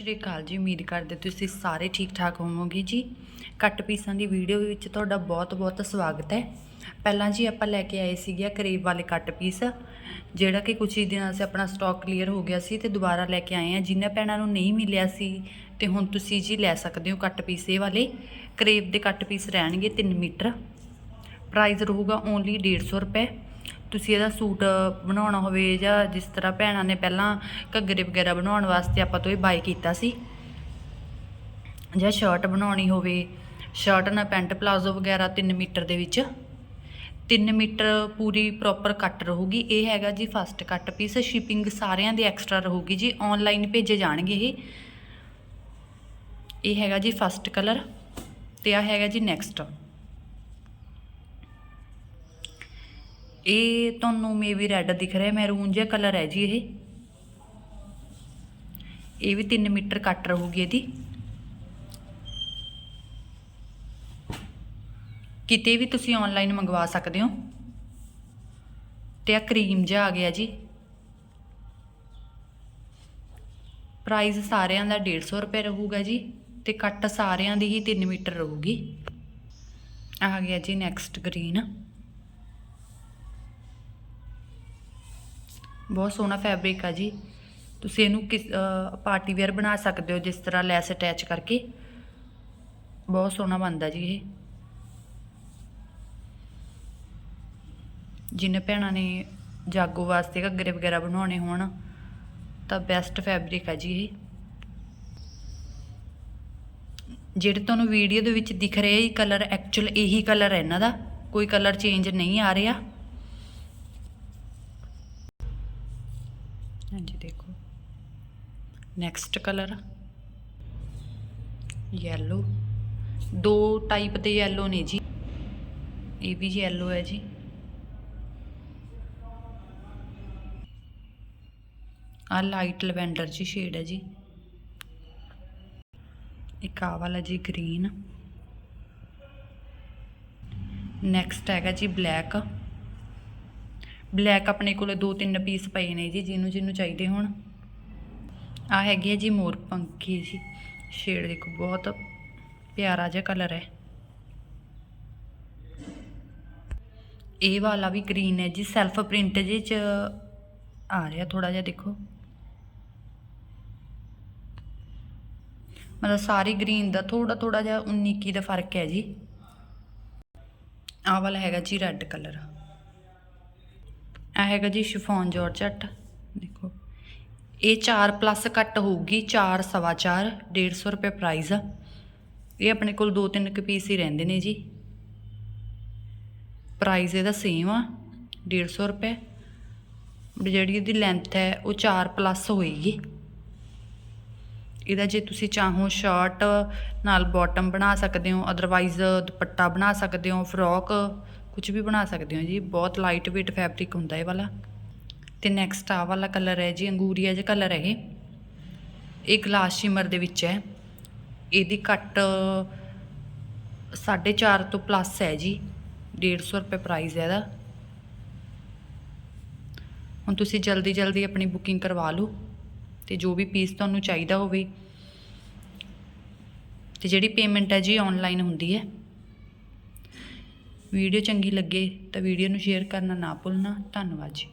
ਸ਼੍ਰੀ ਅਕਾਲ ਜੀ, ਉਮੀਦ ਕਰਦੇ ਤੁਸੀਂ ਸਾਰੇ ਠੀਕ ਠਾਕ ਹੋਵੋਗੇ ਜੀ। ਕੱਟ ਪੀਸਾਂ ਦੀ ਵੀਡੀਓ ਵਿੱਚ ਤੁਹਾਡਾ ਬਹੁਤ-ਬਹੁਤ ਸਵਾਗਤ ਹੈ। ਪਹਿਲਾਂ ਜੀ ਆਪਾਂ ਲੈ ਕੇ ਆਏ ਸੀਗੇ ਕਰੇਬ ਵਾਲੇ ਕੱਟ ਪੀਸ, ਜਿਹੜਾ ਕਿ ਕੁਝ ਹੀ ਦਿਨਾਂ ਸੇ ਆਪਣਾ ਸਟਾਕ ਕਲੀਅਰ ਹੋ ਗਿਆ ਸੀ ਤੇ ਦੁਬਾਰਾ ਲੈ ਕੇ ਆਏ ਆ। ਜਿਨ੍ਹਾਂ ਭੈਣਾਂ ਨੂੰ ਨਹੀਂ ਮਿਲਿਆ ਸੀ ਤੇ ਹੁਣ ਤੁਸੀਂ ਜੀ ਲੈ ਸਕਦੇ ਹੋ ਕੱਟ ਪੀਸ ਇਹ ਵਾਲੇ। ਕਰੇਬ ਦੇ ਕੱਟ ਪੀਸ ਰਹਿਣਗੇ 3 ਮੀਟਰ। ਪ੍ਰਾਈਸ ਰਹੂਗਾ ਓਨਲੀ 150 ਰੁਪਏ। ਤੁਸੀਂ ਇਹਦਾ ਸੂਟ ਬਣਾਉਣਾ ਹੋਵੇ ਜਾਂ ਜਿਸ ਤਰ੍ਹਾਂ ਭੈਣਾਂ ਨੇ ਪਹਿਲਾਂ ਘੱਗਰੇ ਵਗੈਰਾ ਬਣਾਉਣ ਵਾਸਤੇ ਆਪਾਂ ਤੋਂ ਇਹ ਬਾਈ ਕੀਤਾ ਸੀ। ਜਾਂ ਸ਼ਰਟ ਬਣਾਉਣੀ ਹੋਵੇ ਸ਼ਰਟ ਨਾਲ ਪੈਂਟ ਪਲਾਜ਼ੋ ਵਗੈਰਾ 3 ਮੀਟਰ ਦੇ ਵਿੱਚ। 3 ਮੀਟਰ ਪੂਰੀ ਪ੍ਰੋਪਰ ਕੱਟ ਰਹੂਗੀ। ਇਹ ਹੈਗਾ ਜੀ ਫਸਟ ਕੱਟ ਪੀਸ ਸ਼ਿਪਿੰਗ ਸਾਰਿਆਂ ਦੀ ਐਕਸਟਰਾ ਰਹੂਗੀ ਜੀ। ਆਨਲਾਈਨ ਭੇਜੇ ਜਾਣਗੇ ਇਹ। ਇਹ ਹੈਗਾ ਜੀ ਫਸਟ ਕਲਰ ਤੇ ਆ ਹੈਗਾ ਜੀ ਨੈਕਸਟ ਇਹ ਤੁਹਾਨੂੰ ਮੇਬੀ ਰੈੱਡ ਦਿਖ ਰਿਹਾ ਮੈਰੂਨ ਜਿਹਾ ਕਲਰ ਹੈ ਜੀ ਇਹ। ਇਹ ਵੀ 3 ਮੀਟਰ ਕੱਟ ਰਹੂਗੀ ਇਹਦੀ। ਕਿਤੇ ਵੀ ਤੁਸੀਂ ਆਨਲਾਈਨ ਮੰਗਵਾ ਸਕਦੇ ਹੋ। ਤੇ ਆ ਕਰੀਮ ਜਿਹਾ ਆ ਗਿਆ ਜੀ। ਪ੍ਰਾਈਸ ਸਾਰਿਆਂ ਦਾ 150 ਰੁਪਏ ਰਹੂਗਾ ਜੀ, ਤੇ ਕੱਟ ਸਾਰਿਆਂ ਦੀ ਹੀ 3 ਮੀਟਰ ਰਹੂਗੀ। ਆ ਗਿਆ ਜੀ ਨੈਕਸਟ ਗ੍ਰੀਨ ਬਹੁਤ ਸੋਹਣਾ ਫੈਬਰਿਕ ਆ ਜੀ। ਤੁਸੀਂ ਇਹਨੂੰ ਕਿਸ ਪਾਰਟੀ ਵੇਅਰ ਬਣਾ ਸਕਦੇ ਹੋ, ਜਿਸ ਤਰ੍ਹਾਂ ਲੈਸ ਅਟੈਚ ਕਰਕੇ। ਬਹੁਤ ਸੋਹਣਾ ਬਣਦਾ ਜੀ ਇਹ। ਜਿੰਨੇ ਭੈਣਾਂ ਨੇ ਜਾਗੋ ਵਾਸਤੇ ਘੱਗਰੇ ਵਗੈਰਾ ਬਣਾਉਣੇ ਹੋਣ, ਤਾਂ ਬੈਸਟ ਫੈਬਰਿਕ ਆ ਜੀ ਇਹ। ਜਿਹੜੇ ਤੁਹਾਨੂੰ ਵੀਡੀਓ ਦੇ ਵਿੱਚ ਦਿਖ ਰਿਹਾ ਇਹ ਕਲਰ ਐਕਚੁਅਲ ਇਹੀ ਕਲਰ ਹੈ ਇਹਨਾਂ ਦਾ। ਕੋਈ ਕਲਰ ਚੇਂਜ ਨਹੀਂ ਆ ਰਿਹਾ। ਹਾਂਜੀ, ਦੇਖੋ। ਨੈਕਸਟ ਕਲਰ ਯੈਲੋ ਦੋ ਟਾਈਪ ਦੇ ਯੈਲੋ ਨੇ ਜੀ। ਇਹ ਵੀ ਯੈਲੋ ਹੈ ਜੀ। ਆ ਲਾਈਟ ਲਵੈਂਡਰ ਜੀ ਸ਼ੇਡ ਹੈ ਜੀ। ਇੱਕ ਆ ਵਾਲਾ ਜੀ ਗ੍ਰੀਨ ਨੈਕਸਟ ਹੈਗਾ ਜੀ ਬਲੈਕ ਬਲੈਕ ਆਪਣੇ ਕੋਲ ਦੋ ਤਿੰਨ ਪੀਸ ਪਏ ਨੇ ਜੀ, ਜਿਹਨੂੰ ਜਿਹਨੂੰ ਚਾਹੀਦੇ ਹੋਣ। ਆ ਹੈਗੀ ਹੈ ਜੀ ਮੋਰ ਪੰਖੀ ਜੀ। ਸ਼ੇਡ ਦੇਖੋ, ਬਹੁਤ ਪਿਆਰਾ ਜਿਹਾ ਕਲਰ ਹੈ। ਇਹ ਵਾਲਾ ਵੀ ਗ੍ਰੀਨ ਹੈ ਜੀ ਸੈਲਫ ਪ੍ਰਿੰਟ ਜਿਹੇ ਚ ਆ ਰਿਹਾ ਥੋੜਾ ਜਿਹਾ, ਦੇਖੋ। ਮਤਲਬ ਸਾਰੀ ਗ੍ਰੀਨ ਦਾ ਥੋੜਾ ਥੋੜਾ ਜਿਹਾ 19 ਕੀ ਦਾ ਫ਼ਰਕ ਹੈ ਜੀ। ਆਹ ਵਾਲਾ ਹੈਗਾ ਜੀ ਰੈੱਡ ਕਲਰ ਆ ਹੈਗਾ ਜੀ ਸ਼ਿਫੋਨ ਜਾਰਜਟ ਦੇਖੋ। ਇਹ 4 ਪਲੱਸ ਕੱਟ ਹੋਊਗੀ 4 ਸਵਾ 4 150 ਰੁਪਏ ਪ੍ਰਾਈਸ ਆ। ਇਹ ਆਪਣੇ ਕੋਲ ਦੋ ਤਿੰਨ ਕੁ ਪੀਸ ਹੀ ਰਹਿੰਦੇ ਨੇ ਜੀ। ਪ੍ਰਾਈਸ ਇਹਦਾ ਸੇਮ ਆ 150 ਰੁਪਏ। ਜਿਹੜੀ ਇਹਦੀ ਲੈਂਥ ਹੈ, ਉਹ 4 ਪਲੱਸ ਹੋਏਗੀ। ਇਹਦਾ ਜੇ ਤੁਸੀਂ ਚਾਹੋ ਸ਼ਰਟ ਨਾਲ ਬਾਟਮ ਬਣਾ ਸਕਦੇ ਹੋ ਅਦਰਵਾਈਜ਼ ਦੁਪੱਟਾ ਬਣਾ ਸਕਦੇ ਹੋ ਫਰੋਕ ਕੁਝ ਵੀ ਬਣਾ ਸਕਦੇ ਹੋ ਜੀ। ਬਹੁਤ ਲਾਈਟ weight ਫੈਬਰਿਕ ਹੁੰਦਾ ਇਹ ਵਾਲਾ। ਤੇ ਨੈਕਸਟ ਆ ਵਾਲਾ ਕਲਰ ਹੈ ਜੀ, ਅੰਗੂਰੀਆ ਜਿਹਾ ਕਲਰ ਹੈ ਇਹ। ਇਹ ਗਲਾਸ ਸ਼ਿਮਰ ਦੇ ਵਿੱਚ ਹੈ। ਇਹਦੀ ਕੱਟ 4.5 ਤੋਂ ਪਲੱਸ ਹੈ ਜੀ। 150 ਰੁਪਏ ਪ੍ਰਾਈਸ ਹੈ ਇਹਦਾ। ਹੁਣ ਤੁਸੀਂ ਜਲਦੀ ਜਲਦੀ ਆਪਣੀ ਬੁਕਿੰਗ ਕਰਵਾ ਲਓ। ਤੇ ਜੋ ਵੀ ਪੀਸ ਤੁਹਾਨੂੰ ਚਾਹੀਦਾ ਹੋਵੇ। ਤੇ ਜਿਹੜੀ ਪੇਮੈਂਟ ਹੈ ਜੀ ਆਨਲਾਈਨ ਹੁੰਦੀ ਹੈ। ਵੀਡੀਓ ਚੰਗੀ ਲੱਗੇ ਤਾਂ ਵੀਡੀਓ ਨੂੰ ਸ਼ੇਅਰ ਕਰਨਾ ਨਾ ਭੁੱਲਣਾ। ਧੰਨਵਾਦ ਜੀ।